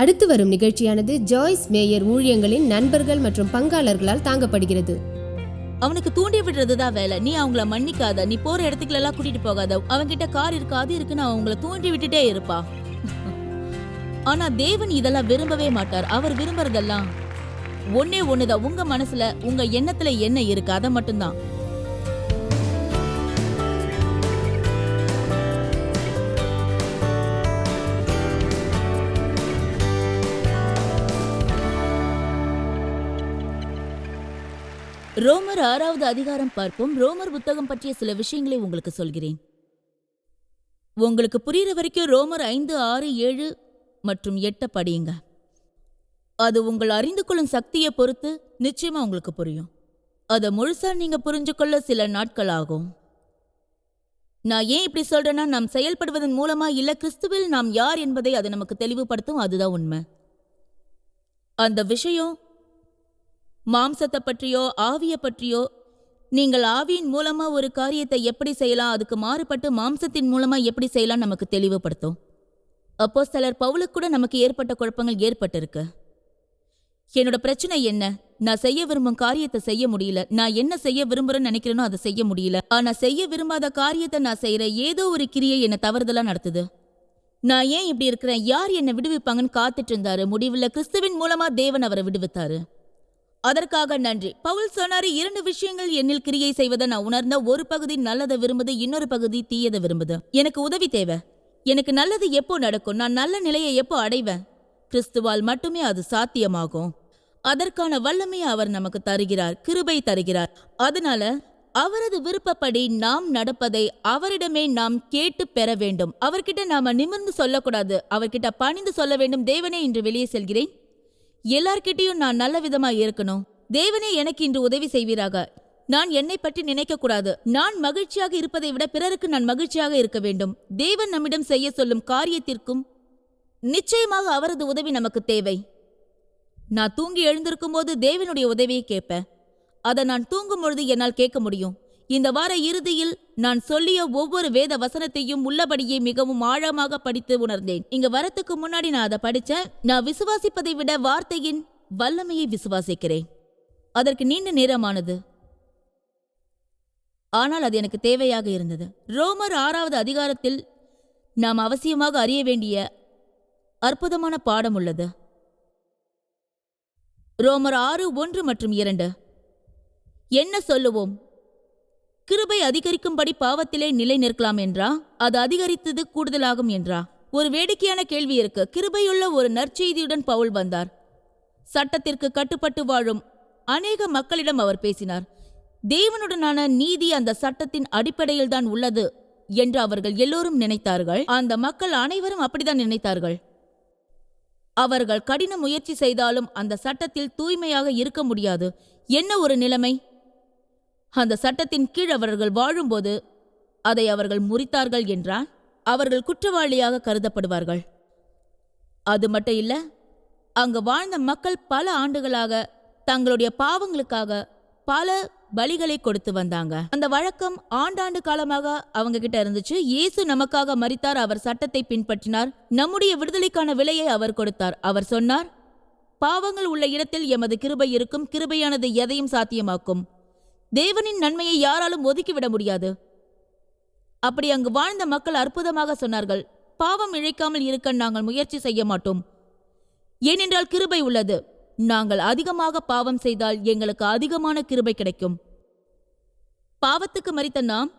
அடுத்து வரும் நிகழ்ச்சியானது ஜாய்ஸ் மேயர் ஊழியங்களின் நண்பர்கள் மற்றும் பங்காளர்களால் தாங்கப்படுகிறது. அவனுக்கு தூண்டி விடுறது தான் வேலை. நீ அவங்கள மன்னிக்காத. நீ போற இடத்துக்குள்ள எல்லாம் கூட்டிட்டு போகாத. அவன்கிட்ட கார் இருக்கு அது இருக்குன்னு அவங்கள தூண்டி விட்டுட்டே இருப்பா. ஆனா தேவன் இதெல்லாம் விரும்பவே மாட்டார். அவர் விரும்புறதெல்லாம் ஒன்னே ஒண்ணுதான். உங்க மனசுல உங்க எண்ணத்துல என்ன இருக்கு? அதை மட்டும்தான். ரோமர் ஆறாவது அதிகாரம் பார்ப்போம். ரோமர் புத்தகம் பற்றிய சில விஷயங்களை உங்களுக்கு சொல்கிறேன். உங்களுக்கு புரியுற வரைக்கும் ரோமர் ஐந்து ஆறு ஏழு மற்றும் எட்ட படியுங்க. அது உங்கள் அறிந்து கொள்ளும் சக்தியை பொறுத்து நிச்சயமா உங்களுக்கு புரியும். அதை முழுசா நீங்க புரிஞ்சுக்கொள்ள சில நாட்கள் ஆகும். நான் ஏன் இப்படி சொல்றேன்னா நாம் செயல்படுவதன் மூலமா இல்ல கிறிஸ்துவில் நாம் யார் என்பதை அது நமக்கு தெளிவுபடுத்தும் அதுதான் உண்மை. அந்த விஷயம் மாம்சத்தை பற்றியோ ஆவிய பற்றியோ நீங்கள் ஆவியின் மூலமா ஒரு காரியத்தை எப்படி செய்யலாம் அதுக்கு மாறுபட்டு மாம்சத்தின் மூலமா எப்படி செய்யலாம் நமக்கு தெளிவுபடுத்தும். அப்போ சிலர் பவுலுக்கு கூட நமக்கு ஏற்பட்ட குழப்பங்கள் ஏற்பட்டிருக்கு. என்னோட பிரச்சனை என்ன? நான் செய்ய விரும்பும் காரியத்தை செய்ய முடியல. நான் என்ன செய்ய விரும்புறேன்னு நினைக்கிறேனோ அதை செய்ய முடியல. ஆனா செய்ய விரும்பாத காரியத்தை நான் செய்யற ஏதோ ஒரு கிரியை என்னை தவறுதலா நடத்துது. நான் ஏன் இப்படி இருக்கிறேன்? யார் என்னை விடுவிப்பாங்கன்னு காத்துட்டு இருந்தாரு. முடிவில் கிறிஸ்துவின் மூலமா தேவன் அவரை விடுவித்தாரு. அதற்காக நன்றி. பவுல் சொன்னாரு இரண்டு விஷயங்கள் என்னில் கிரியை செய்வதை நான் உணர்ந்த ஒரு பகுதி நல்லதை விரும்புது இன்னொரு பகுதி தீயதை விரும்புது. எனக்கு உதவி தேவை. எனக்கு நல்லது எப்போ நடக்கும்? நான் நல்ல நிலையை எப்போ அடைவேன்? கிறிஸ்துவால் மட்டுமே அது சாத்தியமாகும். அதற்கான வல்லமையை அவர் நமக்கு தருகிறார் கிருபை தருகிறார். அதனால அவரது விருப்பப்படி நாம் நடப்பதை அவரிடமே நாம் கேட்டு பெற வேண்டும். அவர்கிட்ட நாம நிமிர்ந்து சொல்லக்கூடாது. அவர்கிட்ட பணிந்து சொல்ல வேண்டும். தேவனே இன்று வெளியே செல்கிறேன். எல்லார்கிட்டயும் நான் நல்ல விதமா இருக்கணும். தேவனே எனக்கு இன்று உதவி செய்வீராக. நான் என்னை பற்றி நினைக்க கூடாது நான் மகிழ்ச்சியாக இருப்பதை விட பிறருக்கு நான் மகிழ்ச்சியாக இருக்க வேண்டும். தேவன் நம்மிடம் செய்ய சொல்லும் காரியத்திற்கும் நிச்சயமாக அவரது உதவி நமக்கு தேவை. நான் தூங்கி எழுந்திருக்கும் போது தேவனுடைய உதவியை கேட்பேன். அதை நான் தூங்கும் பொழுது என்னால் கேட்க முடியும். இந்த வார இறுதியில் நான் சொல்லிய ஒவ்வொரு வேத வசனத்தையும் உள்ளபடியே மிகவும் ஆழமாக படித்து உணர்ந்தேன். இங்க வரத்துக்கு முன்னாடி நான் அதை படிச்சேன் நான் விசுவாசிப்பதை விட வார்த்தையின் வல்லமையை விசுவாசிக்கிறேன். அதற்கு நீண்ட நேரமானது. ஆனால் அது எனக்கு தேவையாக இருந்தது. ரோமர் ஆறாவது அதிகாரத்தில் நாம் அவசியமாக அறிய வேண்டிய அற்புதமான பாடம் உள்ளது. ரோமர் ஆறு ஒன்று மற்றும் இரண்டு. என்ன சொல்லுவோம்? கிருபை அதிகரிக்கும்படி பாவத்திலே நிலை நிற்கலாம் என்றா? அது அதிகரித்தது கூடுதலாகும் என்றா? ஒரு வேடிக்கையான கேள்வி இருக்கு. கிருபையுள்ள ஒரு நற்செய்தியுடன் பவுல் வந்தார். சட்டத்திற்கு கட்டுப்பட்டு வாழும் அநேக மக்களிடம் அவர் பேசினார். தேவனுடனான நீதி அந்த சட்டத்தின் அடிப்படையில்தான் உள்ளது என்று அவர்கள் எல்லோரும் நினைத்தார்கள். அந்த மக்கள் அனைவரும் அப்படிதான் நினைத்தார்கள். அவர்கள் கடின முயற்சி செய்தாலும் அந்த சட்டத்தில் தூய்மையாக இருக்க முடியாது. என்ன ஒரு நிலைமை? அந்த சட்டத்தின் கீழ் அவர்கள் வாழும்போது அதை அவர்கள் முறித்தார்கள் என்றால் அவர்கள் குற்றவாளியாக கருதப்படுவார்கள். அது மட்டும் இல்ல அங்கு வாழ்ந்த மக்கள் பல ஆண்டுகளாக தங்களுடைய பாவங்களுக்காக பல பலிகளை கொடுத்து வந்தாங்க. அந்த வழக்கம் ஆண்டாண்டு காலமாக அவங்க கிட்ட இருந்துச்சு. இயேசு நமக்காக மறித்தார் அவர் சட்டத்தை பின்பற்றினார். நம்முடைய விடுதலைக்கான விலையை அவர் கொடுத்தார். அவர் சொன்னார் பாவங்கள் உள்ள இடத்தில் எமது கிருபை இருக்கும் கிருபையானது எதையும் சாத்தியமாக்கும். தேவனின் நன்மையை யாராலும் ஒதுக்கிவிட முடியாது. அப்படி அங்கு வாழ்ந்த மக்கள் அற்புதமாக சொன்னார்கள் பாவம் இழைக்காமல் இருக்க நாங்கள் முயற்சி செய்ய மாட்டோம். ஏனென்றால் கிருபை உள்ளது. நாங்கள் அதிகமாக பாவம் செய்தால் எங்களுக்கு அதிகமான கிருபை கிடைக்கும். பாவத்துக்கு மறித்த நாம்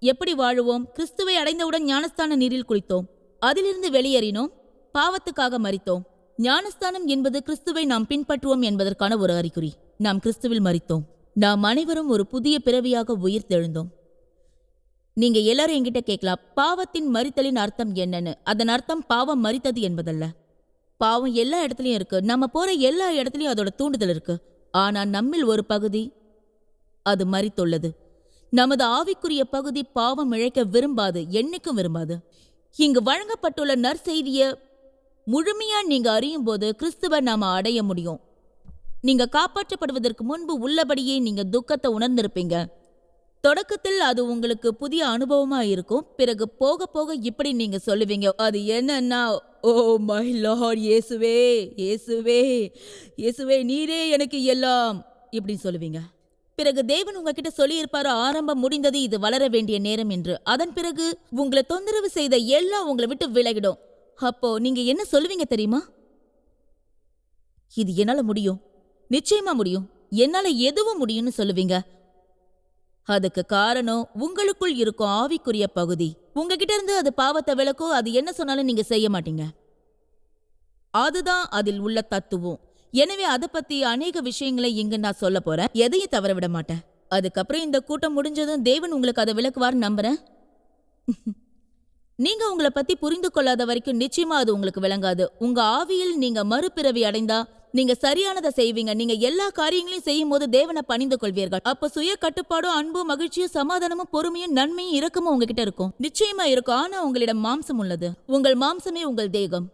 எப்படி வாழுவோம்? கிறிஸ்துவை அடைந்தவுடன் ஞானஸ்தான நீரில் குளித்தோம். அதிலிருந்து வெளியேறினோம். பாவத்துக்காக மறித்தோம். ஞானஸ்தானம் என்பது கிறிஸ்துவை நாம் பின்பற்றுவோம் என்பதற்கான ஒரு அறிகுறி. நாம் கிறிஸ்துவில் மறித்தோம். நாம் அனைவரும் ஒரு புதிய பிறவியாக உயிர்த்தெழுந்தோம் நீங்க எல்லாரும் என்கிட்ட கேட்கலாம் பாவத்தின் மறித்தலின் அர்த்தம் என்னன்னு? அதன் அர்த்தம் பாவம் மறித்தது என்பதல்ல. பாவம் எல்லா இடத்துலையும் இருக்கு. நம்ம போற எல்லா இடத்துலையும் அதோட தூண்டுதல் இருக்கு. ஆனா நம்மில் ஒரு பகுதி அது மறித்துள்ளது. நமது ஆவிக்குரிய பகுதி பாவம் இழைக்க விரும்பாது என்னைக்கும் விரும்பாது. இங்கு வழங்கப்பட்டுள்ள நற்செய்திய முழுமையா நீங்க அறியும் போது கிறிஸ்துவ நாம அடைய முடியும். நீங்க காப்பாற்றப்படுவதற்கு முன்பு உள்ளபடியே நீங்க துக்கத்தை உணர்ந்திருப்பீங்க. தொடக்கத்தில் அது உங்களுக்கு புதிய அனுபவமா இருக்கும். பிறகு போக போக இப்படி நீங்க சொல்லுவீங்க. அது என்னன்னா ஓ மை லார்ட் இயேசுவே இயேசுவே இயேசுவே நீரே எனக்கு எல்லாம் இப்படி சொல்லுவீங்க. பிறகு தேவன் உங்ககிட்ட சொல்லியிருப்பாரு ஆரம்பம் முடிந்தது இது வளர வேண்டிய நேரம் என்று. அதன் பிறகு உங்களை தொந்தரவு செய்த எல்லாம் உங்களை விட்டு விலகிடும். அப்போ நீங்க என்ன சொல்லுவீங்க தெரியுமா? இது என்னால முடியும். நிச்சயமா முடியும். என்னால எதுவும் முடியும்னு சொல்லுவீங்க. அதுக்கு காரணம் உங்களுக்குள் இருக்கும் ஆவிக்குரிய பகுதி. உங்ககிட்ட இருந்து அது பாவத்தை விளக்கோ அது என்ன சொன்னாலும் நீங்க செய்ய மாட்டீங்க. அதுதான் அதில் உள்ள தத்துவம். எனவே அதை பத்தி அநேக விஷயங்களை இங்கு நான் சொல்ல போறேன். எதையும் தவற விட மாட்டேன். அதுக்கப்புறம் இந்த கூட்டம் முடிஞ்சதும் தேவன் உங்களுக்கு அதை விளக்குவார் நம்புறேன். நீங்க உங்களை பத்தி புரிந்து கொள்ளாத வரைக்கும் நிச்சயமா அது உங்களுக்கு விளங்காது. உங்க ஆவியில் நீங்க மறுபிறவி அடைந்தா நீங்க சரியானதை செய்வீங்க. நீங்க எல்லா காரியங்களையும் செய்யும் போது தேவனை பணிந்து கொள்வீர்கள். அப்ப சுய கட்டுப்பாடும் அன்பும் மகிழ்ச்சியும் சமாதானமும் பொறுமையும் நன்மையும் இரக்கமும் உங்ககிட்ட இருக்கும். நிச்சயமா இருக்கும். ஆனா உங்களிடம் மாம்சம் உள்ளது. உங்கள் மாம்சமே உங்கள் தேகம்.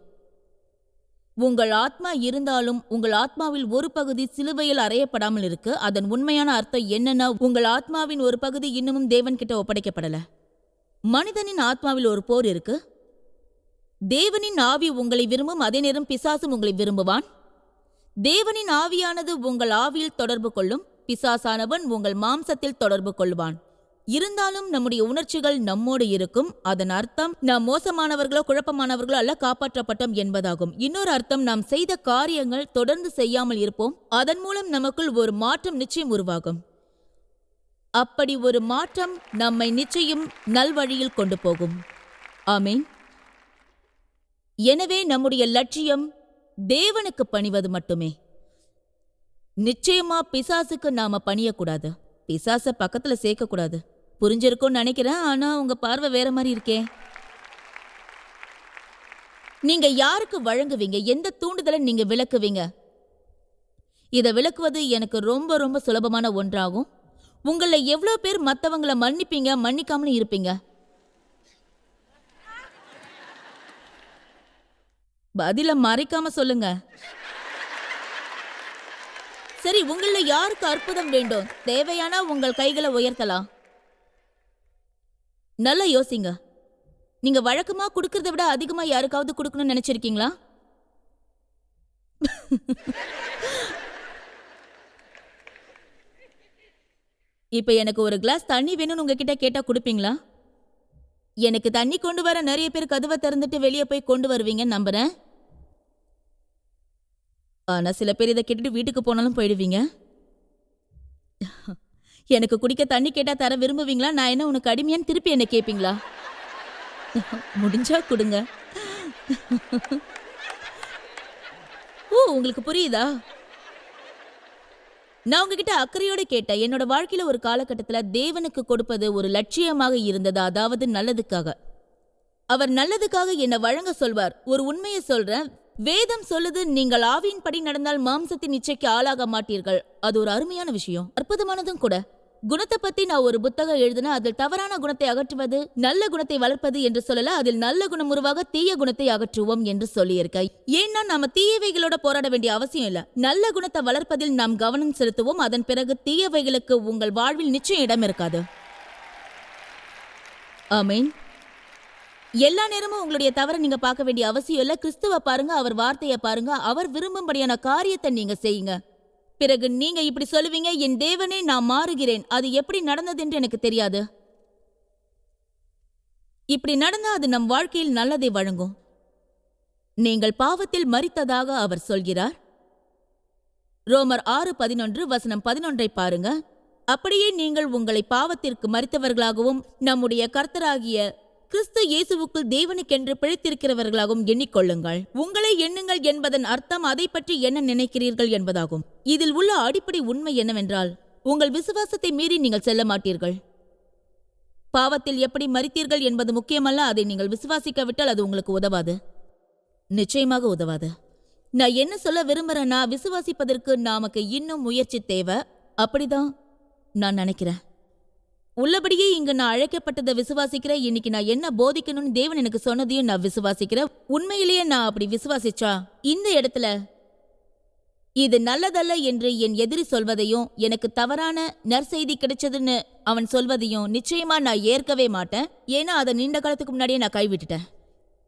உங்கள் ஆத்மா இருந்தாலும் உங்கள் ஆத்மாவில் ஒரு பகுதி சிலுவையில் அறையப்படாமல் இருக்கு. அதன் உண்மையான அர்த்தம் என்னன்னா உங்கள் ஆத்மாவின் ஒரு பகுதி இன்னமும் தேவன் கிட்ட ஒப்படைக்கப்படல. மனிதனின் ஆத்மாவில் ஒரு போர் இருக்கு. தேவனின் ஆவி உங்களை விரும்பும் அதே நேரம் பிசாசும் உங்களை விரும்புவான். தேவனின் ஆவியானது உங்கள் ஆவியில் தொடர்பு கொள்ளும் பிசாசானவன் உங்கள் மாம்சத்தில் தொடர்பு கொள்வான். இருந்தாலும் நம்முடைய உணர்ச்சிகள் நம்மோடு இருக்கும் அதன் அர்த்தம் நாம் மோசமானவர்களோ குழப்பமானவர்களோ அல்ல காப்பாற்றப்பட்டோம் என்பதாகும். இன்னொரு அர்த்தம் நாம் செய்த காரியங்கள் தொடர்ந்து செய்யாமல் இருப்போம் அதன் மூலம் நமக்குள் ஒரு மாற்றம் நிச்சயம் உருவாகும். அப்படி ஒரு மாற்றம் நம்மை நிச்சயம் நல்வழியில் கொண்டு போகும். ஆமீன். எனவே நம்முடைய லட்சியம் தேவனுக்கு பணிவது மட்டுமே. நிச்சயமா பிசாசுக்கு நாம பணியக்கூடாது. பிசாச பக்கத்துல சேர்க்கக்கூடாது. புரிஞ்சிருக்கும்னு நினைக்கிறேன். ஆனா உங்க பார்வை வேற மாதிரி இருக்கே. நீங்க யாருக்கு வழங்குவீங்க? எந்த தூண்டுதலை நீங்க விளக்குவீங்க? இதை விளக்குவது எனக்கு ரொம்ப ரொம்ப சுலபமான ஒன்றாகும். உங்களை எவ்வளோ பேர் மற்றவங்களை மன்னிப்பீங்க மன்னிக்காமல் இருப்பீங்க. பதில மறைக்காம சொல்லுங்க. சரி உங்கள யாருக்கு அற்புதம் வேண்டும்? தேவையானா உங்கள் கைகளை உயர்த்தலாம். நல்லா யோசிங்க. நீங்க வழக்கமா கொடுக்கறத விட அதிகமா யாருக்காவது கொடுக்கணும்னு நினைச்சிருக்கீங்களா? இப்ப எனக்கு ஒரு கிளாஸ் தண்ணி வேணும்னு உங்ககிட்ட கேட்டா கொடுப்பீங்களா? எனக்கு தண்ணி கொண்டு வர நிறைய பேர் கதவை திறந்துட்டு வெளியே போய் கொண்டு வருவீங்கன்னு நம்புறேன். ஆனா சில பேர் இதை கேட்டுட்டு வீட்டுக்கு போனாலும் போயிடுவீங்க. எனக்கு குடிக்க தண்ணி கேட்டா தர விரும்புவீங்களா? நான் என்ன உனக்கு அடிமையான்னு திருப்பி என்ன கேட்பீங்களா முடிஞ்சா கொடுங்க. ஓ உங்களுக்கு புரியுதா? நான் உங்ககிட்ட அக்கறையோட கேட்டேன். என்னோட வாழ்க்கையில ஒரு காலகட்டத்துல தேவனுக்கு கொடுப்பது ஒரு லட்சியமாக இருந்தது? அதாவது நல்லதுக்காக. அவர் நல்லதுக்காக என்ன வழங்க சொல்வார். ஒரு உண்மையை சொல்றேன். வேதம் சொல்லுது நீங்கள் ஆவியின்படி நடந்தால் மாம்சத்தின் இச்சைக்கு ஆளாக மாட்டீர்கள். அது ஒரு அருமையான விஷயம். அற்புதமானதும் கூட. குணத்தை பத்தி நான் ஒரு புத்தகம் எழுதின அதில் தவறான குணத்தை அகற்றுவது நல்ல குணத்தை வளர்ப்பது என்று சொல்லல அதில் நல்ல குணம் உருவாக தீய குணத்தை அகற்றுவோம் என்று சொல்லியிருக்க ஏன்னா நாம தீயவைகளோட போராட வேண்டிய அவசியம் இல்ல. நல்ல குணத்தை வளர்ப்பதில் நாம் கவனம் செலுத்துவோம். அதன் பிறகு தீயவைகளுக்கு உங்கள் வாழ்வில் நிச்சயம் இடம் இருக்காது. ஆமீன். எல்லா நேரமும் உங்களுடைய தவறை நீங்க பார்க்க வேண்டிய அவசியம் இல்ல. கிறிஸ்துவ பாருங்க அவர் வார்த்தையை பாருங்க. அவர் விரும்பும்படியான காரியத்தை நீங்க செய்யுங்க. பிறகு நீங்க இப்படி சொல்லுவீங்க என் தேவனே நான் மாறுகிறேன். அது எப்படி நடந்ததென்று எனக்கு தெரியாது. இப்படி நடந்தா அது நம் வாழ்க்கையில் நல்லதை வழங்கும். நீங்கள் பாவத்தில் மறித்ததாக அவர் சொல்கிறார். ரோமர் ஆறு பதினொன்று வசனம் பதினொன்றை பாருங்க. அப்படியே நீங்கள் உங்களை பாவத்திற்கு மறித்தவர்களாகவும் நம்முடைய கர்த்தராகிய கிறிஸ்து இயேசுவுக்குள் தேவனுக்கென்று பிழைத்திருக்கிறவர்களாகவும் எண்ணிக்கொள்ளுங்கள். உங்களை எண்ணுங்கள் என்பதன் அர்த்தம் அதை பற்றி என்ன நினைக்கிறீர்கள் என்பதாகும். இதில் உள்ள அடிப்படை உண்மை என்னவென்றால் உங்கள் விசுவாசத்தை மீறி நீங்கள் செல்ல மாட்டீர்கள். பாவத்தில் எப்படி மறித்தீர்கள் என்பது முக்கியமல்ல அதை நீங்கள் விசுவாசிக்காவிட்டால் அது உங்களுக்கு உதவாது. நிச்சயமாக உதவாது. நான் என்ன சொல்ல விரும்புறேன்னா விசுவாசிப்பதற்கு நமக்கு இன்னும் முயற்சி தேவை. அப்படிதான் நான் நினைக்கிறேன். உள்ளபடியே இங்க நான் அழைக்கப்பட்டதை விசுவாசிக்கிறேன். இன்னைக்கு நான் என்ன போதிக்கணும்னு தேவன் எனக்கு சொன்னதையும் நான் விசுவாசிக்கிறேன். உண்மையிலேயே நான் அப்படி விசுவாசிச்சா? இந்த இடத்துல. இது நல்லதல்ல என்று என் எதிரி சொல்வதையும் எனக்கு தவறான நற்செய்தி கிடைச்சதுன்னு அவன் சொல்வதையும் நிச்சயமா நான் ஏற்கவே மாட்டேன். ஏன்னா அதை நீண்ட காலத்துக்கு முன்னாடியே நான் கைவிட்டுட்டேன்.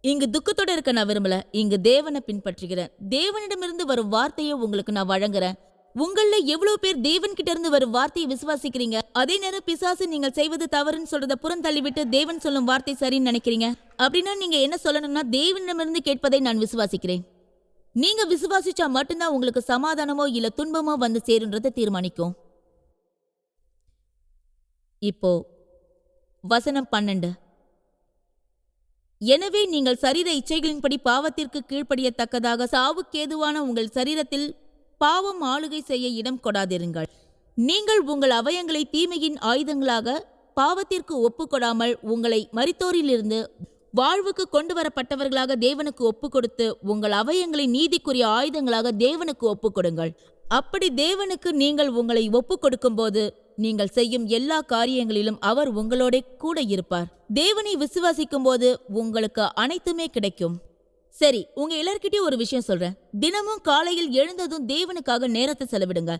இங்கு துக்கத்தோட இருக்க நான் விரும்பல. இங்கு தேவனை பின்பற்றுகிறேன். தேவனிடமிருந்து வரும் வார்த்தையை உங்களுக்கு நான் வழங்குறேன். உங்கள எவ்வளவு பேர் தேவன் கிட்ட இருந்து வரும் வார்த்தையை விசுவாசிக்கிறீங்க? அதே நேரம் பிசாசு நீங்கள் செய்வது தவறுன்னு சொல்றத புறம் தள்ளிவிட்டு தேவன் சொல்லும் வார்த்தை சரின்னு நினைக்கிறீங்க? அப்படின்னா நீங்க என்ன சொல்லணும்னா தேவனிடமிருந்து கேட்பதை நான் விசுவாசிக்கிறேன். நீங்க விசுவாசிச்சா மட்டும்தான் உங்களுக்கு சமாதானமோ இல்ல துன்பமோ வந்து சேருன்றதை தீர்மானிக்கும். இப்போ வசனம் பன்னெண்டு. எனவே நீங்கள் சரீர இச்சைகளின்படி பாவத்திற்கு கீழ்ப்படியத்தக்கதாக சாவுக்கேதுவான உங்கள் சரீரத்தில் பாவம் ஆளுகை செய்ய இடம் கொடாதிருங்கள். நீங்கள் உங்கள் அவயங்களை தீமையின் ஆயுதங்களாக பாவத்திற்கு ஒப்புக்கொடாமல் உங்களை மரித்தோரிலிருந்து வாழ்வுக்கு கொண்டு வரப்பட்டவர்களாக தேவனுக்கு ஒப்புக்கொடுத்து உங்கள் அவயங்களை நீதிக்குரிய ஆயுதங்களாக தேவனுக்கு ஒப்புக்கொடுங்கள். அப்படி தேவனுக்கு நீங்கள் உங்களை ஒப்புக்கொடுக்கும்போது நீங்கள் செய்யும் எல்லா காரியங்களிலும் அவர் உங்களோட கூட இருப்பார். தேவனை விசுவாசிக்கும் போது உங்களுக்கு அனைத்துமே கிடைக்கும். சரி உங்க எல்லார்கிட்டயும் ஒரு விஷயம் சொல்றேன். தினமும் காலையில் எழுந்ததும் தேவனுக்காக நேரத்தை செலவிடுங்க.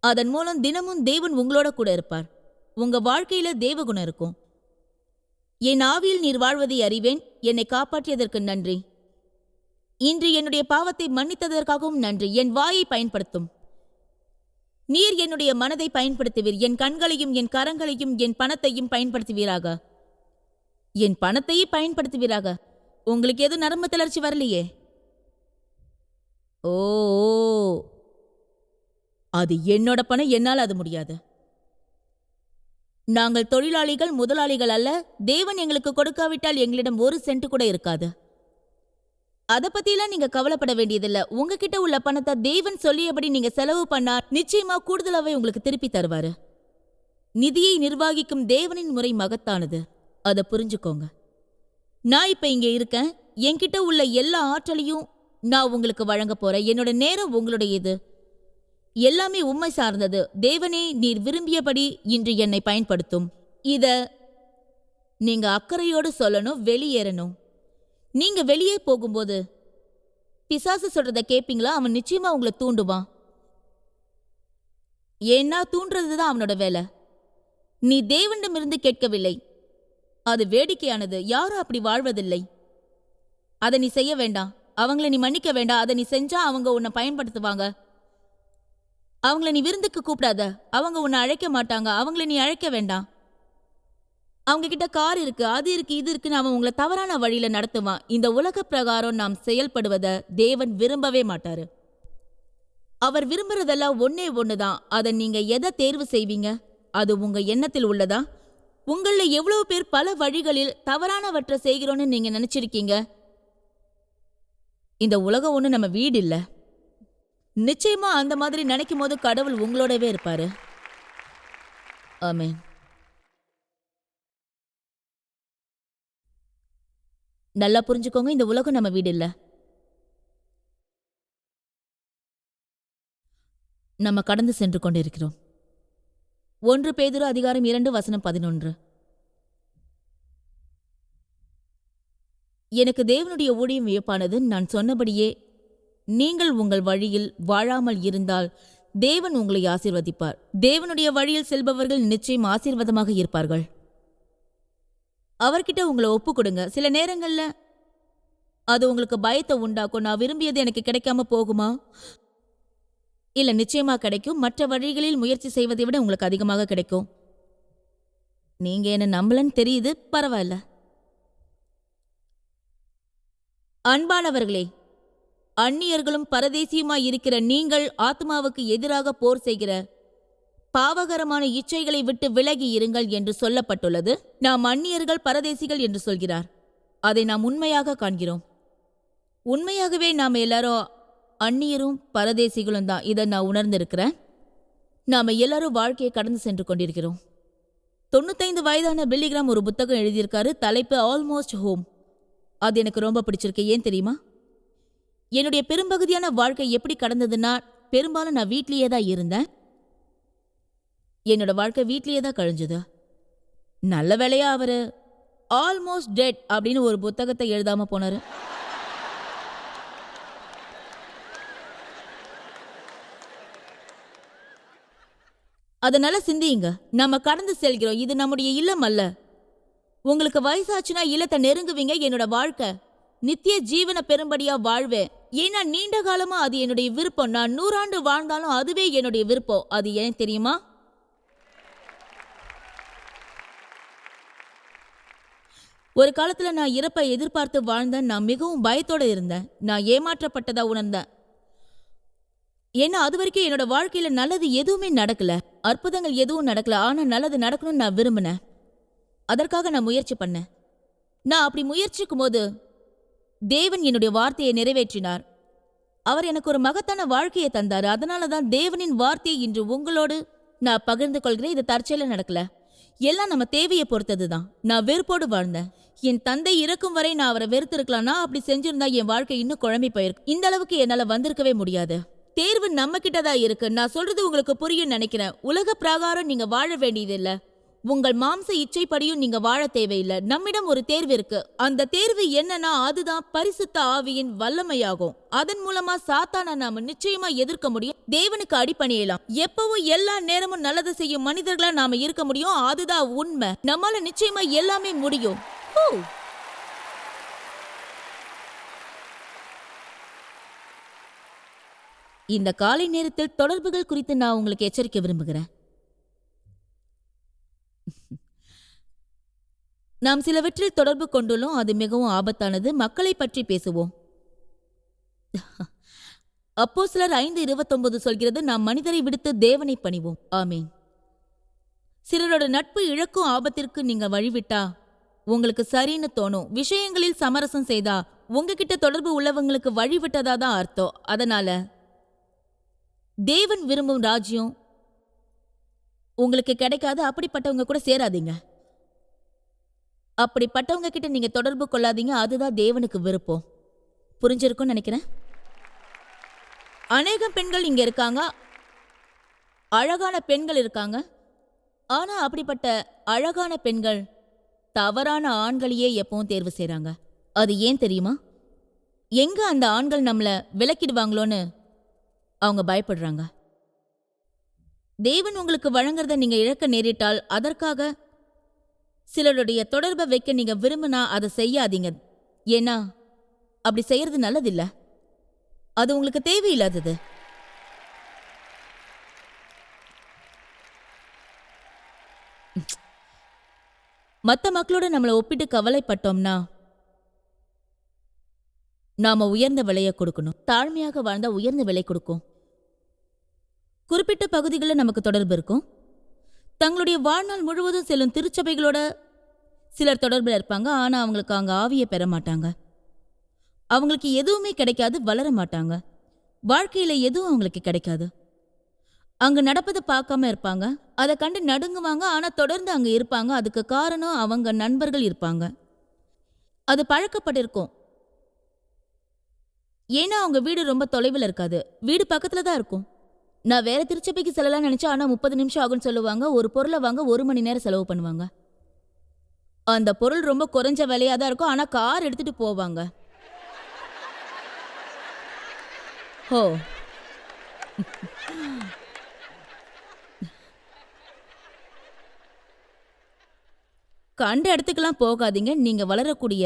அதன் மூலம் தினமும் தேவன் உங்களோட கூட இருப்பார். உங்க வாழ்க்கையில தேவகுணம் இருக்கும். என் ஆவியில் நீர் வாழ்வதை அறிவேன். என்னை காப்பாற்றியதற்கு நன்றி. இன்று என்னுடைய பாவத்தை மன்னித்ததற்காகவும் நன்றி. என் வாயை பயன்படுத்தும். நீர் என்னுடைய மனதை பயன்படுத்துவீர். என் கண்களையும் என் கரங்களையும் என் பணத்தையும் பயன்படுத்துவீராக. என் பணத்தையே பயன்படுத்துவீராக. உங்களுக்கு எதுவும் நரம்பு தளர்ச்சி வரலையே? ஓ அது என்னோட பணம் என்னால் அது முடியாது. நாங்கள் தொழிலாளிகள் முதலாளிகள் அல்ல தேவன் எங்களுக்கு கொடுக்காவிட்டால் எங்களிடம் ஒரு சென்ட் கூட இருக்காது. அதை பத்திலாம் நீங்க கவலைப்பட வேண்டியதில்ல. உங்ககிட்ட உள்ள பணத்தை தேவன் சொல்லியபடி நீங்க செலவு பண்ணா நிச்சயமா கூடுதலாவே உங்களுக்கு திருப்பி தருவாரு. நிதியை நிர்வகிக்கும் தேவனின் முறை மகத்தானது. அதை புரிஞ்சுக்கோங்க. நான் இப்ப இங்க இருக்கேன். என்கிட்ட உள்ள எல்லா ஆற்றலையும் நான் உங்களுக்கு வழங்க போறேன். என்னோட நேரம் உங்களுடையது. எல்லாமே உண்மை சார்ந்தது. தேவனே நீர் விரும்பியபடி இன்று என்னை பயன்படுத்தும். இத நீங்க அக்கறையோடு சொல்லணும் வெளியேறணும். நீங்க வெளியே போகும்போது பிசாசு சொல்றத கேப்பீங்களா? அவன் நிச்சயமா உங்களை தூண்டுவான். ஏன்னா தூண்டுறதுதான் அவனோட வேலை. நீ தேவனிடமிருந்து கேட்கவில்லை. அது வேடிக்கையானது. யாரும் அப்படி வாழ்வதில்லை. அதை நீ செய்ய வேண்டாம். அவங்கள நீ மன்னிக்க வேண்டாம். அதை நீ செஞ்சா அவங்க உன்னை பயன்படுத்துவாங்க. அவங்கள நீ விருந்துக்கு கூப்பிடாத. அவங்க உன்னை அழைக்க மாட்டாங்க. அவங்கள நீ அழைக்க வேண்டாம். அவங்க கிட்ட கார் இருக்கு. அது இருக்கு இது இருக்குன்னு அவன் உங்களை தவறான வழியில நடத்துவான். இந்த உலக பிரகாரம் நாம் செயல்படுவத தேவன் விரும்பவே மாட்டாரு. அவர் விரும்புறதெல்லாம் ஒன்னே ஒண்ணுதான். அதை நீங்க எதை தேர்வு செய்வீங்க? அது உங்க எண்ணத்தில் உள்ளதா? உங்கள எவ்வளவு பேர் பல வழிகளில் தவறானவற்றை செய்கிறோன்னு நீங்க நினைச்சிருக்கீங்க? இந்த உலகம் ஒன்று நம்ம வீடு இல்ல. நிச்சயமா அந்த மாதிரி நினைக்கும் போது கடவுள் உங்களோடவே இருப்பாரு. ஆமென். நல்லா புரிஞ்சுக்கோங்க இந்த உலகம் நம்ம வீடு இல்ல. நம்ம கடந்து சென்று கொண்டிருக்கிறோம். ஒன்று பேதுரு அதிகாரம் இரண்டு வசனம் பதினொன்று. எனக்கு தேவனுடைய ஊழியம் வியப்பானது. நான் சொன்னபடியே நீங்கள் உங்கள் வழியில் வாழாமல் இருந்தால் தேவன் உங்களை ஆசீர்வதிப்பார். தேவனுடைய வழியில் செல்பவர்கள் நிச்சயம் ஆசீர்வாதமாக இருப்பார்கள். அவர்கிட்ட உங்களை ஒப்பு கொடுங்க சில நேரங்களில் அது உங்களுக்கு பயத்தை உண்டாக்கும். நான் விரும்பியது எனக்கு கிடைக்காம போகுமா? இல்ல நிச்சயமா கிடைக்கும். மற்ற வழிகளில் முயற்சி செய்வதை விட உங்களுக்கு அதிகமாக கிடைக்கும். நீங்க என்ன நம்பலன்னு தெரியுது பரவாயில்ல. அன்பானவர்களே அந்நியர்களும் பரதேசியுமாய் இருக்கிற நீங்கள் ஆத்மாவுக்கு எதிராக போர் செய்கிற பாவகரமான இச்சைகளை விட்டு விலகி இருங்கள் என்று சொல்லப்பட்டுள்ளது. நாம் அந்நியர்கள் பரதேசிகள் என்று சொல்கிறார். அதை நாம் உண்மையாக காண்கிறோம். உண்மையாகவே நாம் எல்லாரும் அந்நியரும் பரதேசிகளும் தான் இதை நான் உணர்ந்திருக்கிறேன். நாம எல்லாரும் வாழ்க்கையை கடந்து சென்று கொண்டிருக்கிறோம். தொண்ணூத்தைந்து வயதான பில்லிகிராம் ஒரு புத்தகம் எழுதியிருக்காரு தலைப்பு ஆல்மோஸ்ட் ஹோம் அது எனக்கு ரொம்ப பிடிச்சிருக்கு. ஏன் தெரியுமா? என்னுடைய பெரும்பகுதியான வாழ்க்கை எப்படி கடந்ததுன்னா பெரும்பாலும் நான் வீட்லேயே தான் இருந்தேன். என்னோட வாழ்க்கை வீட்லேயே தான் கழிஞ்சுது. நல்ல வேலையா அவரு. ஆல்மோஸ்ட் டெட் அப்படின்னு ஒரு புத்தகத்தை எழுதாம போனாரு. அதனால சிந்தியுங்க. நாம கடந்து செல்கிறோம். இது நம்முடைய இல்லம் அல்ல. உங்களுக்கு வயசாச்சுன்னா இல்லத்தை நெருங்குவீங்க. என்னோட வாழ்க்கை. நித்திய ஜீவன பெரும்படியா வாழ்வேன். ஏன்னா நீண்ட காலமா அது என்னுடைய விருப்பம். நான் நூறாண்டு வாழ்ந்தாலும் அதுவே என்னுடைய விருப்பம். அது ஏன் தெரியுமா? ஒரு காலத்துல நான் இறப்பை எதிர்பார்த்து வாழ்ந்தேன். நான் மிகவும் பயத்தோட இருந்தேன். நான் ஏமாற்றப்பட்டதா உணர்ந்தேன். ஏன்னா அது வரைக்கும் என்னோட வாழ்க்கையில நல்லது எதுவுமே நடக்கல. அற்புதங்கள் எதுவும் நடக்கல. ஆனா நல்லது நடக்கணும்னு நான் விரும்பினேன். அதற்காக நான் முயற்சி பண்ணேன். நான் அப்படி முயற்சிக்கும் போது தேவன் என்னுடைய வார்த்தையை நிறைவேற்றினார். அவர் எனக்கு ஒரு மகத்தான வாழ்க்கையை தந்தார். அதனால தான் தேவனின் வார்த்தையை இன்று உங்களோடு நான் பகிர்ந்து கொள்கிறேன். இது தற்செயல நடக்கல. எல்லாம் நம்ம தேவையை பொறுத்தது தான் நான் வெறுப்போடு வாழ்ந்தேன். என் தந்தை இறக்கும் வரை நான் அவரை வெறுத்திருக்கலாம். நான் அப்படி செஞ்சிருந்தா என் வாழ்க்கை இன்னும் குழம்பி போயிருக்கு. இந்த அளவுக்கு என்னால் வந்திருக்கவே முடியாது. தேர்வு நம்ம கிட்ட தான் இருக்கு. நான் சொல்றது உங்களுக்கு புரியும் நினைக்கிறேன். உலக பிரகாரம் நீங்க வாழ வேண்டியதில்ல. உங்கள் மாம்ச இச்சைப்படியும் நீங்க வாழ தேவையில்லை. நம்மிடம் ஒரு தேர்வு இருக்கு. அந்த தேர்வு என்னன்னா அதுதான் பரிசுத்த ஆவியின் வல்லமையாகும். அதன் மூலமா சாத்தான நாம நிச்சயமா எதிர்க்க முடியும். தேவனுக்கு அடிப்பணியலாம் எப்பவும் எல்லா நேரமும் நல்லதை செய்யும் மனிதர்களா நாம இருக்க முடியும். அதுதான் உண்மை. நம்மால நிச்சயமா எல்லாமே முடியும். இந்த காலை நேரத்தில் தொடர்புகள் குறித்து நான் உங்களுக்கு எச்சரிக்க விரும்புகிறேன். நாம் சிலவற்றில் தொடர்பு கொண்டுள்ளோம் அது மிகவும் ஆபத்தானது. மக்களை பற்றி பேசுவோம். அப்போ சிலர் ஐந்து இருபத்தொன்பது சொல்கிறது நாம் மனிதரை விடுத்து தேவனை பணிவோம். ஆமீன். சிலரோட நட்பு இழக்கும் ஆபத்திற்கு நீங்க வழிவிட்டா? உங்களுக்கு சரின்னு தோணும். விஷயங்களில் சமரசம் செய்தா? உங்ககிட்ட தொடர்பு உள்ளவங்களுக்கு வழிவிட்டதா தான் அர்த்தம். அதனால தேவன் விரும்பும் ராஜ்யம் உங்களுக்கு கிடைக்காது அப்படிப்பட்டவங்க கூட சேராதீங்க. அப்படிப்பட்டவங்க கிட்ட நீங்க தொடர்பு கொள்ளாதீங்க அதுதான் தேவனுக்கு விருப்பம். புரிஞ்சிருக்கும்னு நினைக்கிறேன். அநேகம் பெண்கள் இங்க இருக்காங்க. அழகான பெண்கள் இருக்காங்க. ஆனா அப்படிப்பட்ட அழகான பெண்கள் தவறான ஆண்களையே எப்பவும் தேர்வு செய்றாங்க. அது ஏன் தெரியுமா? எங்க அந்த ஆண்கள் நம்மளை விலக்கிடுவாங்களோன்னு அவங்க பயப்படுறாங்க. தேவன் உங்களுக்கு வழங்குறத நீங்க இழக்க நேரிட்டால் அதற்காக சிலருடைய தொடர்பை வைக்க நீங்க விரும்பினா அதை செய்யாதீங்க. ஏன்னா அப்படி செய்யறது நல்லதில்ல. அது உங்களுக்கு தேவையில்லாதது. மற்ற மக்களோட நம்மளை ஒப்பிட்டு கவலைப்பட்டோம்னா நாம உயர்ந்த விலையை கொடுக்கணும். தாழ்மையாக வாழ்ந்தா உயர்ந்த விலை கொடுக்கும். குறிப்பிட்ட பகுதிகளில் நமக்கு தொடர்பு இருக்கும். தங்களுடைய வாழ்நாள் முழுவதும் செல்லும் திருச்சபைகளோட சிலர் தொடர்பில் இருப்பாங்க. ஆனால் அவங்களுக்கு அங்கே ஆவியை பெற மாட்டாங்க. அவங்களுக்கு எதுவுமே கிடைக்காது வளர மாட்டாங்க. வாழ்க்கையில் எதுவும் அவங்களுக்கு கிடைக்காது. அங்கே நடப்பதை பார்க்காம இருப்பாங்க. அதை கண்டு நடுங்குவாங்க. ஆனால் தொடர்ந்து அங்கே இருப்பாங்க. அதுக்கு காரணம் அவங்க நண்பர்கள் இருப்பாங்க. அது பழக்கப்பட்டிருக்கும். ஏன்னா அவங்க வீடு ரொம்ப தொலைவில் இருக்காது. வீடு பக்கத்துல தான் இருக்கும். நான் வேற திருச்சபைக்கு செல்லலாம் நினைச்சா ஆனா முப்பது நிமிஷம் ஆகும்னு சொல்லுவாங்க. ஒரு பொருளை வாங்க ஒரு மணி நேரம் செலவு பண்ணுவாங்க. அந்த பொருள் ரொம்ப குறைஞ்ச விலையா தான் இருக்கும். ஆனா கார் எடுத்துட்டு போவாங்க. ஓ கண்ட இடத்துக்கெல்லாம் போகாதீங்க. நீங்க வளரக்கூடிய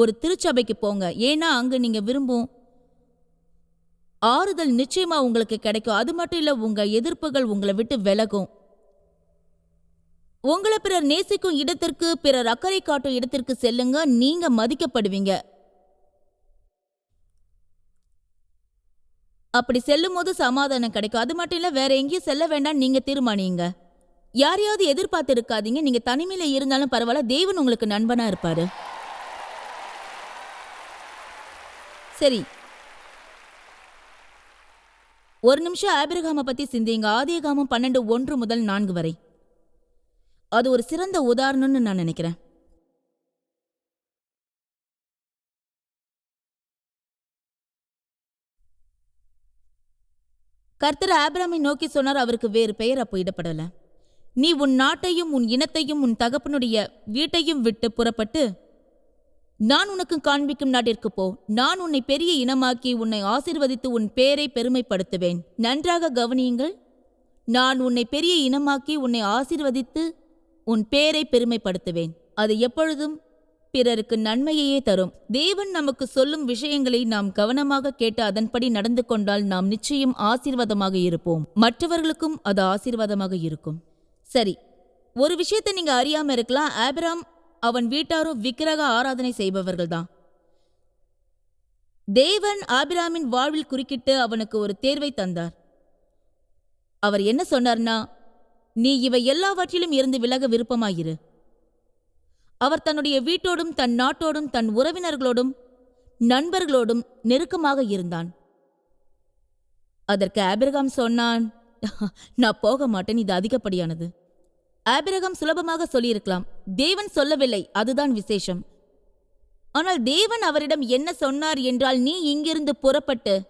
ஒரு திருச்சபைக்கு போங்க. ஏன்னா அங்கே நீங்கள் விரும்பும் ஆறுதல் நிச்சயமா உங்களுக்கு கிடைக்கும். அது மட்டும் இல்லை உங்கள் எதிர்ப்புகள் உங்களை விட்டு விலகும். உங்களை பிறர் நேசிக்கும் இடத்திற்கு பிறர் அக்கறை காட்டும் இடத்திற்கு செல்லுங்க. நீங்க மதிக்கப்படுவீங்க. அப்படி செல்லும் போது சமாதானம் கிடைக்கும். அது மட்டும் இல்லை வேற எங்கேயும் செல்ல வேண்டாம் நீங்க தீர்மானிங்க. யாரையாவது எதிர்பார்த்து இருக்காதீங்க நீங்க தனிமையில இருந்தாலும் பரவாயில்ல. தேவன் உங்களுக்கு நண்பனா இருப்பாரு. சரி. ஒரு நிமிஷம் ஆபிரகாம பத்தி சிந்திங்க. ஆதிகாமம் பன்னெண்டு ஒன்று முதல் நான்கு வரை. அது ஒரு சிறந்த உதாரணம்னு நான் நினைக்கிறேன். கர்த்தர் ஆபிராமை நோக்கி சொன்னார் அவருக்கு வேறு பெயர் அப்போ இடப்படல. நீ உன் நாட்டையும் உன் இனத்தையும் உன் தகப்பனுடைய வீட்டையும் விட்டு புறப்பட்டு நான் உனக்கு காண்பிக்கும் நாட்டிற்கு போ. நான் உன்னை பெரிய இனமாக்கி உன்னை ஆசிர்வதித்து உன் பேரை பெருமைப்படுத்துவேன். நன்றாக கவனியுங்கள். நான் உன்னை பெரிய இனமாக்கி உன்னை ஆசிர்வதித்து உன் பேரை பெருமைப்படுத்துவேன். அது எப்பொழுதும் பிறருக்கு நன்மையையே தரும். தேவன் நமக்கு சொல்லும் விஷயங்களை நாம் கவனமாக கேட்டு அதன்படி நடந்து கொண்டால் நாம் நிச்சயம் ஆசீர்வாதமாக இருப்போம். மற்றவர்களுக்கும் அது ஆசீர்வாதமாக இருக்கும். சரி ஒரு விஷயத்தை நீங்க அறியாம இருக்கலாம். ஆபிராம் அவன் வீட்டாரும் விக்கிரக ஆராதனை செய்பவர்கள்தான். தேவன் ஆபிராமின் வாழ்வில் குறுக்கிட்டு அவனுக்கு ஒரு தேர்வை தந்தார். அவர் என்ன சொன்னார்னா நீ இவை எல்லாவற்றிலும் இருந்து விலக விருப்பமாயிரு. அவர் தன்னுடைய வீட்டோடும் தன் நாட்டோடும் தன் உறவினர்களோடும் நண்பர்களோடும் நெருக்கமாக இருந்தான். அதற்கு ஆபிரகாம் சொன்னான் நான் போக மாட்டேன் இது அதிகப்படியானது. ஆபிரகம் சுலபமாக சொல்லியிருக்கலாம். தேவன் சொல்லவில்லை அதுதான் விசேஷம். ஆனால் தேவன் அவரிடம் என்ன சொன்னார் என்றால் நீ இங்கிருந்து புறப்பட்டு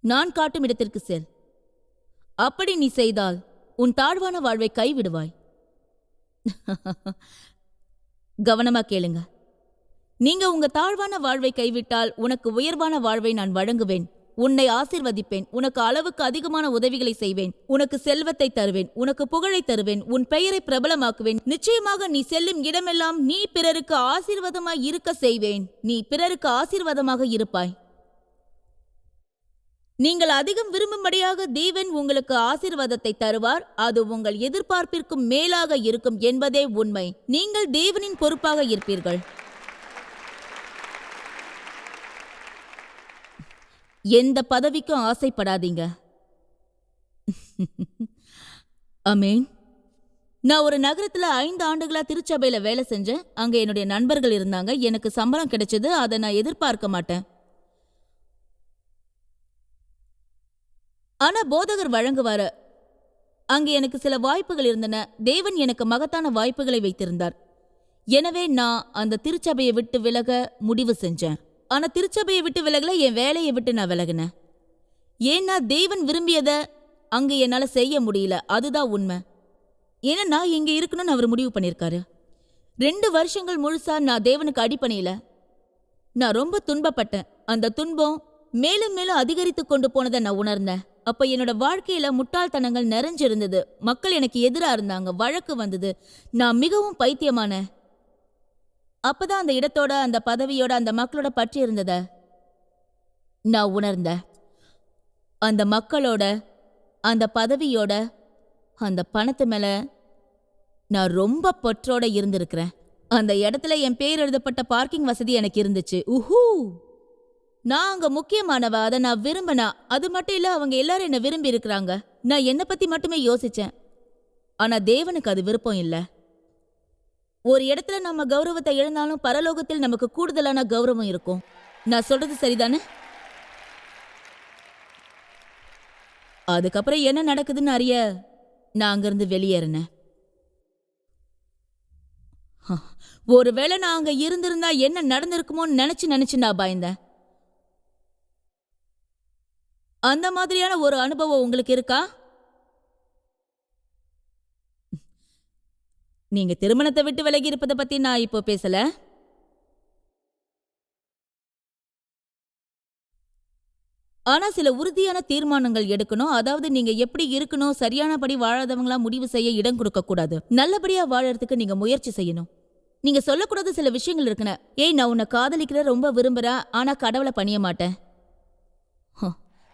நான் காட்டும் இடத்திற்கு செல். அப்படி நீ செய்தால் உன் தாழ்வான வாழ்வை கைவிடுவாய். கவனமா கேளுங்க. நீங்க உங்க தாழ்வான வாழ்வை கைவிட்டால் உனக்கு உயர்வான வாழ்வை நான் வழங்குவேன். உன்னை ஆசிர்வதிப்பேன். உனக்கு அளவுக்கு அதிகமான உதவிகளை செய்வேன். உனக்கு செல்வத்தை தருவேன். உனக்கு புகழை தருவேன். உன் பெயரை பிரபலமாக்குவேன். நிச்சயமாக நீ செல்லும் இடமெல்லாம் நீ பிறருக்கு ஆசீர்வாதமாய் இருக்க செய்வேன். நீ பிறருக்கு ஆசீர்வாதமாக இருப்பாய். நீங்கள் அதிகம் விரும்பும்படியாக தேவன் உங்களுக்கு ஆசீர்வாதத்தை தருவார். அது உங்கள் எதிர்பார்ப்பிற்கும் மேலாக இருக்கும் என்பதே உண்மை. நீங்கள் தேவனின் பொறுப்பாக இருப்பீர்கள். எந்த பதவிக்கும் ஆசைப்படாதீங்க. அமேன். நான் ஒரு நகரத்துல ஐந்து ஆண்டுகளா திருச்சபையில வேலை செஞ்சேன். அங்க என்னுடைய நண்பர்கள் இருந்தாங்க. எனக்கு சம்பளம் கிடைச்சது. அதை நான் எதிர்பார்க்க மாட்டேன். ஆனா போதகர் வழங்குவாரு. அங்க எனக்கு சில வாய்ப்புகள் இருந்தன. தேவன் எனக்கு மகத்தான வாய்ப்புகளை வைத்திருந்தார். எனவே நான் அந்த திருச்சபையை விட்டு விலக முடிவு செஞ்சேன். ஆனா திருச்சபையை விட்டு விலகல என் வேலையை விட்டு நான் விலகினேன். ஏன்னா தேவன் விரும்பியத அங்க என்னால செய்ய முடியல அதுதான் உண்மை. ஏன்னா நான் இங்க இருக்கணும்னு அவர் முடிவு பண்ணியிருக்காரு. ரெண்டு வருஷங்கள் முழுசா நான் தேவனுக்கு அடிப்பணியில நான் ரொம்ப துன்பப்பட்டேன். அந்த துன்பம் மேலும் மேலும் அதிகரித்து கொண்டு போனதை நான் உணர்ந்தேன். அப்ப என்னோட வாழ்க்கையில முட்டாள்தனங்கள் நிறைஞ்சிருந்தது. மக்கள் எனக்கு எதிராக இருந்தாங்க வழக்கு வந்தது. நான் மிகவும் பைத்தியமானேன். அப்பதான் அந்த இடத்தோட அந்த பதவியோட அந்த மக்களோட பற்றி இருந்தத. நான் உணர்ந்தேன் அந்த மக்களோட அந்த பதவியோட அந்த பணத்து மேல நான் ரொம்ப பற்றோட இருந்திருக்கிறேன். அந்த இடத்துல என் பேர் எழுதப்பட்ட பார்க்கிங் வசதி எனக்கு இருந்துச்சு. உஹூ! நான் அங்க முக்கியமானவ? அதை நான் விரும்பினா? அது மட்டும் இல்ல அவங்க எல்லாரும் என்ன விரும்பி இருக்கிறாங்க. நான் என்னை பத்தி மட்டுமே யோசிச்சேன். ஆனா தேவனுக்கு அது விருப்பம் இல்லை. ஒரு இடத்துல நம்ம கௌரவத்தை இழந்தாலும் பரலோகத்தில் நமக்கு கூடுதலான கௌரவம் இருக்கும். நான் சொல்றது சரிதானே? அதுக்கப்புறம் என்ன நடக்குதுன்னு அறிய நான் அங்கிருந்து வெளியேறினேன். ஒருவேளை நான் அங்க இருந்திருந்தா என்ன நடந்திருக்குமோன்னு நினைச்சு நினைச்சு நான் பயந்தேன். அந்த மாதிரியான ஒரு அனுபவம் உங்களுக்கு இருக்கா? நீங்க திருமணத்தை விட்டு விலகி இருப்பதை பத்தி நான் இப்போ பேசல. ஆனா சில உறுதியான தீர்மானங்கள் எடுக்கணும். அதாவது நீங்க எப்படி இருக்கணும் சரியானபடி வாழாதவங்களா முடிவு செய்ய இடம் கொடுக்க கூடாது. நல்லபடியா வாழறதுக்கு நீங்க முயற்சி செய்யணும். நீங்க சொல்லக்கூடாத சில விஷயங்கள் இருக்குன. ஏய் நான் உன்னை காதலிக்கிற ரொம்ப விரும்புறேன். ஆனா கடவுளை பணிய மாட்டேன்.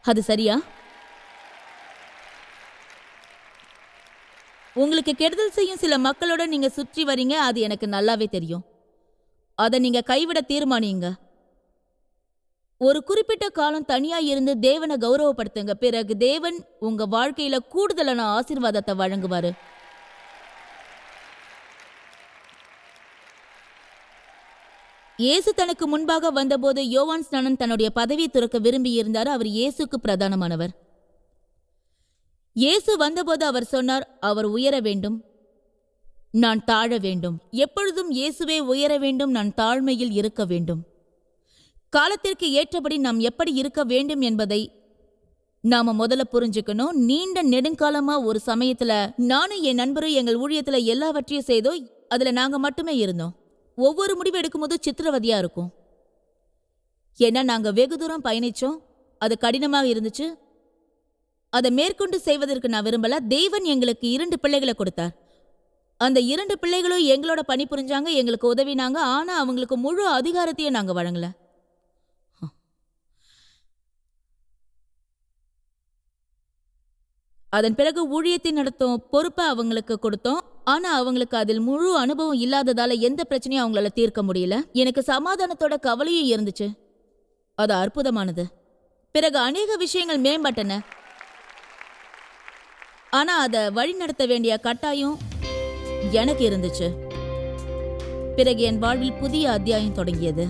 அது சரியா? உங்களுக்கு கெடுதல் செய்யும் சில மக்களோட நீங்க சுற்றி வரீங்க அது எனக்கு நல்லாவே தெரியும். அதை நீங்க கைவிட தீர்மானியுங்க. ஒரு குறிப்பிட்ட காலம் தனியா இருந்து தேவனை கௌரவப்படுத்துங்க. பிறகு தேவன் உங்க வாழ்க்கையில கூடுதலான ஆசீர்வாதத்தை வழங்குவாரு. இயேசு தனக்கு முன்பாக வந்தபோது யோவான் ஸ்நானன் தன்னுடைய பதவியை துறக்க விரும்பியிருந்தார் அவர் இயேசுக்கு பிரதானமானவர். இயேசு வந்தபோது அவர் சொன்னார் அவர் உயர வேண்டும். நான் தாழ வேண்டும். எப்பொழுதும் இயேசுவே உயர வேண்டும். நான் தாழ்மையில் இருக்க வேண்டும். காலத்திற்கு ஏற்றபடி நாம் எப்படி இருக்க வேண்டும் என்பதை நாம முதல்ல புரிஞ்சுக்கணும். நீண்ட நெடுங்காலமா ஒரு சமயத்துல நானும் என் நண்பரும் எங்கள் ஊழியத்துல எல்லாவற்றையும் செய்தோ அதுல நாங்க மட்டுமே இருந்தோம். ஒவ்வொரு முடிவு எடுக்கும்போது சித்திரவதையா இருக்கும். ஏன்னா நாங்க வெகு தூரம் பயணிச்சோம். அது கடினமாக இருந்துச்சு. அதை மேற்கொண்டு செய்வதற்கு நான் விரும்பல. தேவன் எங்களுக்கு இரண்டு பிள்ளைகளை கொடுத்தார். அந்த இரண்டு பிள்ளைகளும் எங்களோட பணி புரிஞ்சாங்க எங்களுக்கு உதவினாங்க. ஆனா அவங்களுக்கு முழு அதிகாரத்தையும் நாங்க வழங்கல. அதன் பிறகு ஊழியத்தை நடத்தும் பொறுப்பை அவங்களுக்கு கொடுத்தோம். ஆனா அவங்களுக்கு அதில் முழு அனுபவம் இல்லாததால எந்த பிரச்சனையும் அவங்களால தீர்க்க முடியல. எனக்கு சமாதானத்தோட கவலையும் இருந்துச்சு. அது அற்புதமானது. பிறகு அநேக விஷயங்கள் மேம்பட்டன. ஆனா அதை வழிநடத்த வேண்டிய கட்டாயம் எனக்கு இருந்துச்சு. பிறகு என் வாழ்வில் புதிய அத்தியாயம் தொடங்கியது.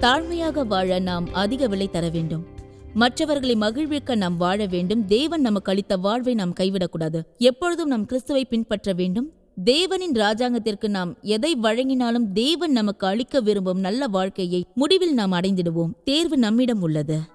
தாழ்மையாக வாழ நாம் அதிக விலை தர வேண்டும். மற்றவர்களை மகிழ்விக்க நாம் வாழ வேண்டும். தேவன் நமக்கு அளித்த வாழ்வை நாம் கைவிடக்கூடாது. எப்பொழுதும் நாம் கிறிஸ்துவை பின்பற்ற வேண்டும். தேவனின் ராஜாங்கத்திற்கு நாம் எதை வழங்கினாலும் தேவன் நமக்கு அளிக்க விரும்பும் நல்ல வாழ்க்கையை முடிவில் நாம் அடைந்திடுவோம். தேர்வு நம்மிடம் உள்ளது.